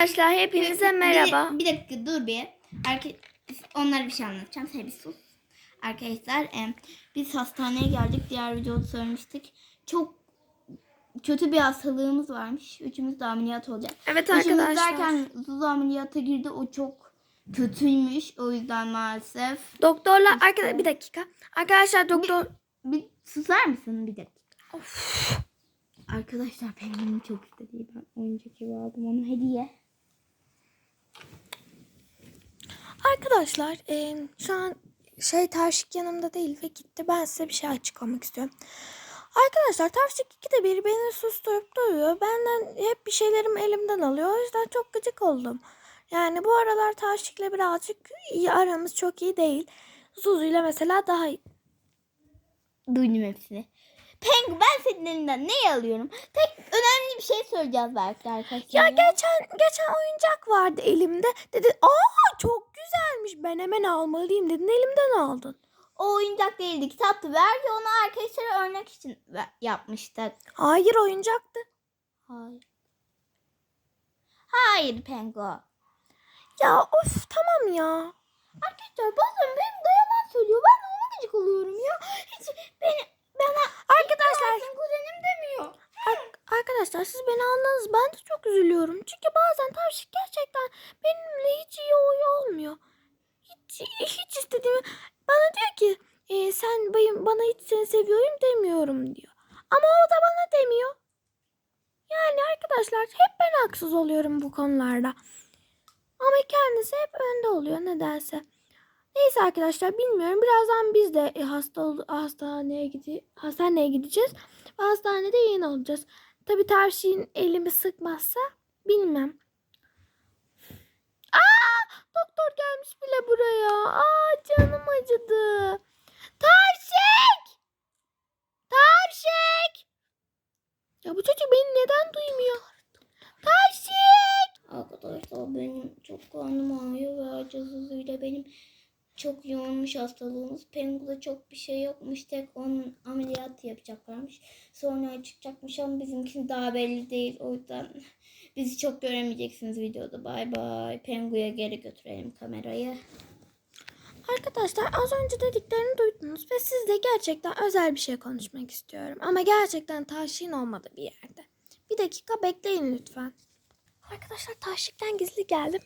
Arkadaşlar hepinize Bir- merhaba. Bir, bir dakika dur bir. Arka, onlara bir şey anlatacağım. Sen bir sus. Arkadaşlar em, biz hastaneye geldik. Diğer videoda söylemiştik. Çok kötü bir hastalığımız varmış. Üçümüz de ameliyat olacak. Evet Üçümüz arkadaşlar. derken Zuzu ameliyata girdi. O çok kötüymüş. O yüzden maalesef. Doktorlar arkadaşlar bir dakika. Arkadaşlar doktor Bir susar mısın bir dakika? Arkadaşlar benim çok istediği ben oyuncak gibi aldım onu hediye. Arkadaşlar e, şu an şey Tavşik yanımda değil ve gitti. Ben size bir şey açıklamak istiyorum. Arkadaşlar Tavşik ikide bir beni susturup duruyor. Benden hep bir şeylerim elimden alıyor. O yüzden çok gıcık oldum. Yani bu aralar Tavşik'le birazcık iyi, aramız çok iyi değil. Zuzu ile mesela daha iyi. Duydum hepsini. Pengu ben senin elinden ne alıyorum? Tek bir şey söyleyeceğiz belki arkadaşlar. Ya geçen geçen oyuncak vardı elimde. Dedi aa çok güzelmiş ben hemen almalıyım dedin elimden aldın. O oyuncak değildi kitaptı. Verdi onu arkadaşlara örnek için yapmıştık. Hayır oyuncaktı. Hayır. Hayır Pengu. Ya of tamam ya. Arkadaşlar bazen benim de yalan söylüyor. Ben de ona gıcık oluyorum ya. Hiç beni bana Arkadaşlar Sen kuzenim demiyor. ar- arkadaşlar siz beni anladınız ben de çok üzülüyorum. Çünkü bazen tavşik gerçekten benimle hiç iyi olmuyor. Hiç hiç istediğimi bana diyor ki "E, sen bayım bana hiç seni seviyorum demiyorum diyor. Ama o da bana demiyor. Yani arkadaşlar hep ben haksız oluyorum bu konularda. Ama kendisi hep önde oluyor nedense. Neyse arkadaşlar bilmiyorum. Birazdan biz de e, hasta hastaneye gide hastaneye gideceğiz. Hastanede yayın olacağız. Tabii tavşin elimi sıkmazsa bilmem. Aa, doktor gelmiş bile buraya. Aa, canım acıdı. Tavşik! Tavşik! Ya bu çocuk beni neden duymuyor? Tavşik! Arkadaşlar benim çok karnım ağrıyor ve acısızıyla benim çok yoğunmuş hastalığımız. Pengu'da çok bir şey yokmuş. Tek onun ameliyat yapacaklarmış. Sonra çıkacakmış ama bizimkisi daha belli değil. O yüzden bizi çok göremeyeceksiniz videoda. Bay bay. Pengu'ya geri götürelim kamerayı. Arkadaşlar az önce dediklerini duydunuz ve sizle gerçekten özel bir şey konuşmak istiyorum. Ama gerçekten taşin olmadı bir yerde. Bir dakika bekleyin lütfen. Arkadaşlar taşikten gizli geldim.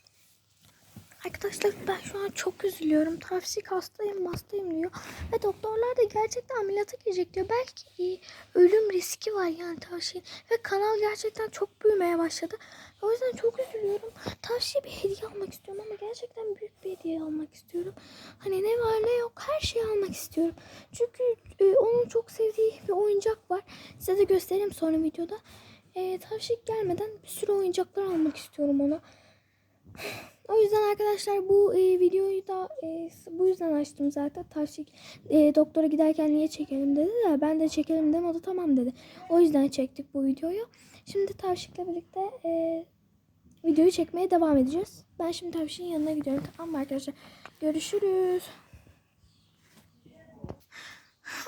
Arkadaşlar ben şu an çok üzülüyorum. Tavsik hastayım hastayım diyor. Ve doktorlar da gerçekten ameliyata girecek diyor. Belki ölüm riski var yani tavsiye. Ve kanal gerçekten çok büyümeye başladı. O yüzden çok üzülüyorum. Tavsiye bir hediye almak istiyorum ama gerçekten büyük bir hediye almak istiyorum. Hani ne var ne yok her şeyi almak istiyorum. Çünkü e, onun çok sevdiği bir oyuncak var. Size de göstereyim sonra videoda. E, tavşik gelmeden bir sürü oyuncaklar almak istiyorum ona. O yüzden arkadaşlar bu e, videoyu da e, bu yüzden açtım zaten. Tavşik e, doktora giderken niye çekelim dedi de ben de çekelim dedim o da tamam dedi. O yüzden çektik bu videoyu. Şimdi Tavşik'le birlikte e, videoyu çekmeye devam edeceğiz. Ben şimdi Tavşik'in yanına gidiyorum. Tamam mı arkadaşlar? Görüşürüz.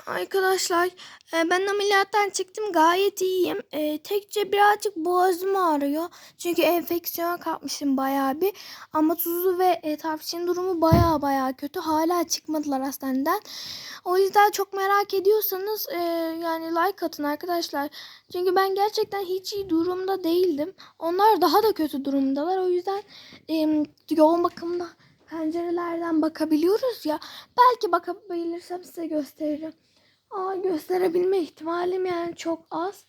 Arkadaşlar e, ben ameliyattan çıktım gayet iyiyim. E, tekçe birazcık boğazım ağrıyor. Çünkü enfeksiyon kapmışım bayağı bir. Ama Tuzu ve e, Tavşin'in durumu bayağı bayağı kötü. Hala çıkmadılar hastaneden. O yüzden çok merak ediyorsanız e, yani like atın arkadaşlar. Çünkü ben gerçekten hiç iyi durumda değildim. Onlar daha da kötü durumdalar. O yüzden e, yoğun bakımda pencerelerden bakabiliyoruz ya. Belki bakabilirsem size gösteririm. Aa, gösterebilme ihtimalim yani çok az.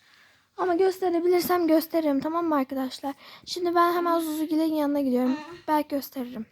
Ama gösterebilirsem gösteririm tamam mı arkadaşlar? Şimdi ben hemen Zuzugil'in yanına gidiyorum. Belki gösteririm.